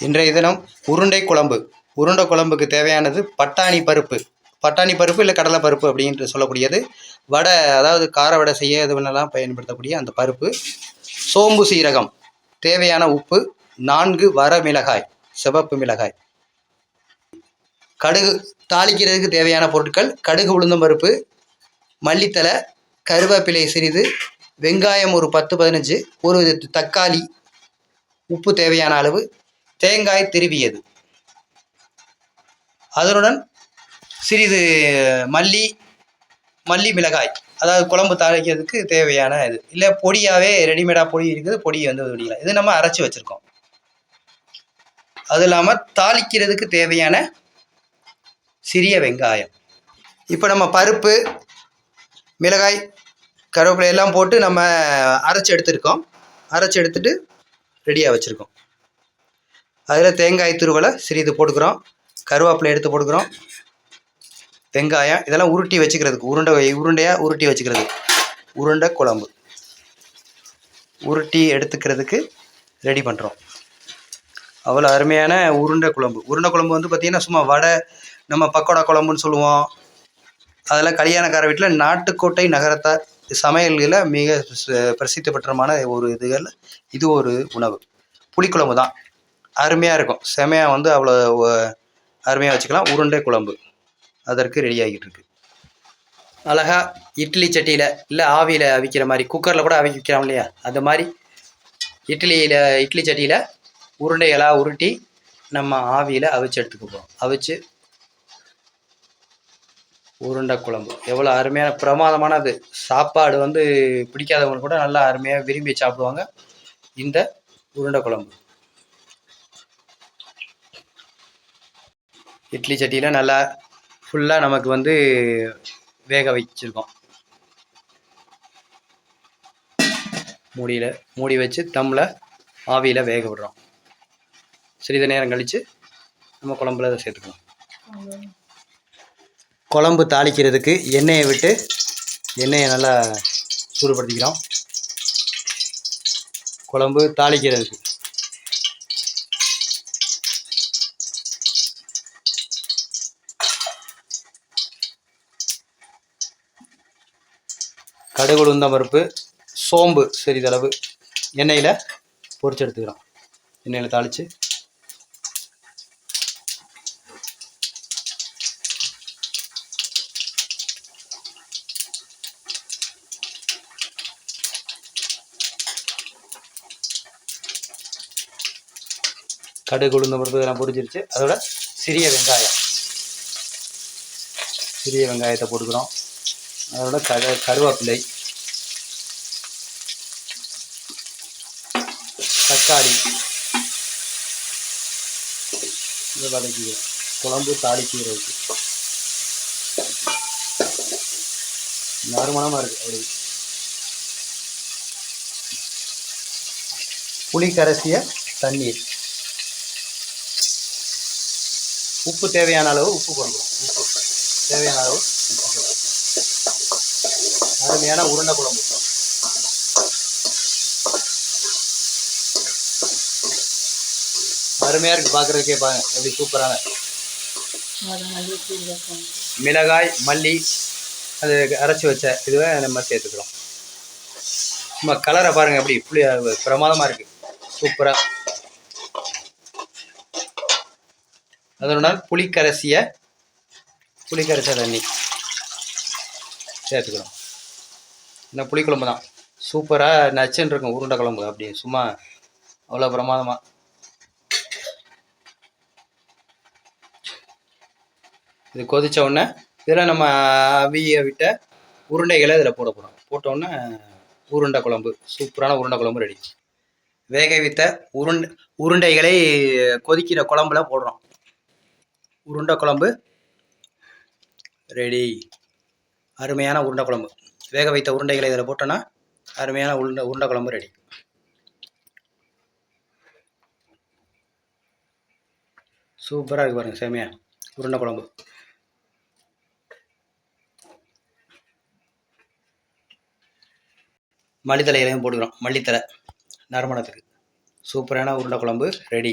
இன்றைய தினம் உருண்டை குழம்பு. உருண்டை குழம்புக்கு தேவையானது பட்டாணி பருப்பு. பட்டாணி பருப்பு இல்லை கடலை பருப்பு அப்படின்ட்டு சொல்லக்கூடியது. வடை அதாவது கார வடை செய்ய இதுவெல்லாம் பயன்படுத்தக்கூடிய அந்த பருப்பு. சோம்பு சீரகம் தேவையான உப்பு நான்கு வர மிளகாய் சிவப்பு மிளகாய். கடுகு தாளிக்கிறதுக்கு தேவையான பொருட்கள் கடுகு உளுந்தம் பருப்பு மல்லித்தலை கருவேப்பிலை சிறிது வெங்காயம் ஒரு பத்து பதினஞ்சு ஒரு தக்காளி உப்பு தேவையான அளவு தேங்காய் திருவியது. அதனுடன் சிறிது மல்லி மல்லி மிளகாய் அதாவது குழம்பு தாளிக்கிறதுக்கு தேவையான இது. இல்லை பொடியாகவே ரெடிமேடாக பொடி இருக்குது பொடி வந்து பிடிக்கலாம் இது நம்ம அரைச்சி வச்சுருக்கோம். அது இல்லாமல் தாளிக்கிறதுக்கு தேவையான சிறிய வெங்காயம். இப்போ நம்ம பருப்பு மிளகாய் கருவேப்பிலை எல்லாம் போட்டு நம்ம அரைச்சி எடுத்துருக்கோம். அரைச்சி எடுத்துட்டு ரெடியாக வச்சுருக்கோம். அதில் தேங்காய் துருவலை சிறிது போட்டுக்கிறோம். கருவேப்பிலை எடுத்து போட்டுக்கிறோம். வெங்காயம் இதெல்லாம் உருட்டி வச்சுக்கிறதுக்கு உருண்டை உருண்டையாக உருட்டி வச்சுக்கிறது. உருண்டை குழம்பு. உருட்டி எடுத்துக்கிறதுக்கு ரெடி பண்ணுறோம் அவ்வளோ அருமையான உருண்டை குழம்பு. உருண்டை குழம்பு வந்து பார்த்திங்கன்னா சும்மா வடை நம்ம பக்கோடா குழம்புன்னு சொல்லுவோம். அதெல்லாம் கல்யாணக்கார வீட்டில் நாட்டுக்கோட்டை நகரத்தார் சமையல்களில் மிக பிரசித்தி பெற்றமான ஒரு இதுகள் இது ஒரு உணவு. புளிக்குழம்பு தான். அருமையாக இருக்கும். செமையாக வந்து அவ்வளோ அருமையாக வச்சுக்கலாம். உருண்டை குழம்பு. அதற்கு ரெடி ஆகிட்டு இருக்கு அழகாக இட்லி சட்டியில் இல்லை ஆவியில் அவிக்கிற மாதிரி குக்கரில் கூட அவிக்கிறோம் இல்லையா? அந்த மாதிரி இட்லியில் இட்லி சட்டியில் உருண்டைகளாக உருட்டி நம்ம ஆவியில் அவிச்சு எடுத்துக்குவோம் அவிச்சு உருண்டை குழம்பு. எவ்வளோ அருமையான பிரமாதமானது. சாப்பாடு வந்து பிடிக்காதவங்க கூட நல்லா அருமையாக விரும்பி சாப்பிடுவாங்க. இந்த உருண்டை குழம்பு. இட்லி சட்டியில் நல்லா ஃபுல்லாக நமக்கு வந்து வேக வச்சுருக்கோம். மூடியில் மூடி வச்சு தம்மில் ஆவியில் வேக விடுறோம். சிறிது நேரம் கழித்து நம்ம குழம்புல அதை சேர்த்துக்கணும் குழம்பு தாளிக்கிறதுக்கு எண்ணெயை விட்டு எண்ணெயை நல்லா சூடுபடுத்திக்கிறோம். குழம்பு தாளிக்கிறதுக்கு. கடுகு உளுந்தம் பருப்பு சோம்பு சிறிதளவு எண்ணெயில் பொறிச்சு எடுத்துக்கிறோம் எண்ணெயில் தாளித்து கடுகு உளுந்தம் பருப்பு இதெல்லாம் பொரிச்சிருச்சு அதோட சிறிய வெங்காயம். சிறிய வெங்காயத்தை போட்டுக்கிறோம். அதோட கரு கருவேப்பிலை தக்காளி இதை வதக்கிக்கிறோம் குழம்பு தாளிக்கீரைக்கு நறுமணமாக இருக்குது அப்படி புளி கரைசிய தண்ணீர். உப்பு தேவையான அளவு உப்பு போடுறோம் உப்பு தேவையான அளவு உப்பு போடுறோம் அருமையான உருண்டை குழம்பு. அருமையா இருக்கு பார்க்குறதுக்கே பாருங்க. எப்படி சூப்பரான மிளகாய் மல்லி அது அரைச்சி வச்ச இதுவே நம்ம சேர்த்துக்கிறோம். நம்ம கலரை பாருங்க எப்படி புளி பிரமாதமா இருக்கு. சூப்பரா அதனுடன் புளிக்கரசியை புளிக்கரைச தண்ணி சேர்த்துக்கிறோம். இந்த புளிக்குழம்பு தான். சூப்பராக நச்சுன்னு இருக்கும் உருண்டை குழம்பு அப்படி சும்மா அவ்வளோ பிரமாதமாக இது கொதித்த உடனே இதில் நம்ம அவிய விட்ட உருண்டைகளை இதில் போட போகிறோம் போட்டோன்னே உருண்டை குழம்பு சூப்பரான உருண்டை குழம்பு ரெடி வேக வைத்த உருண்டை உருண்டைகளை கொதிக்கிற குழம்புல போடுறோம். உருண்டை குழம்பு ரெடி அருமையான உருண்டை குழம்பு. வேக வைத்த உருண்டைகளை இதில் போட்டோன்னா அருமையான உருண்டை உருண்டை குழம்பு ரெடி சூப்பராக இருக்குது பாருங்கள் செமையா. உருண்டை குழம்பு. மல்லித்தலை இலையும் போட்டுக்கிறோம். மல்லித்தலை நறுமணத்துக்கு. சூப்பரான உருண்டை குழம்பு ரெடி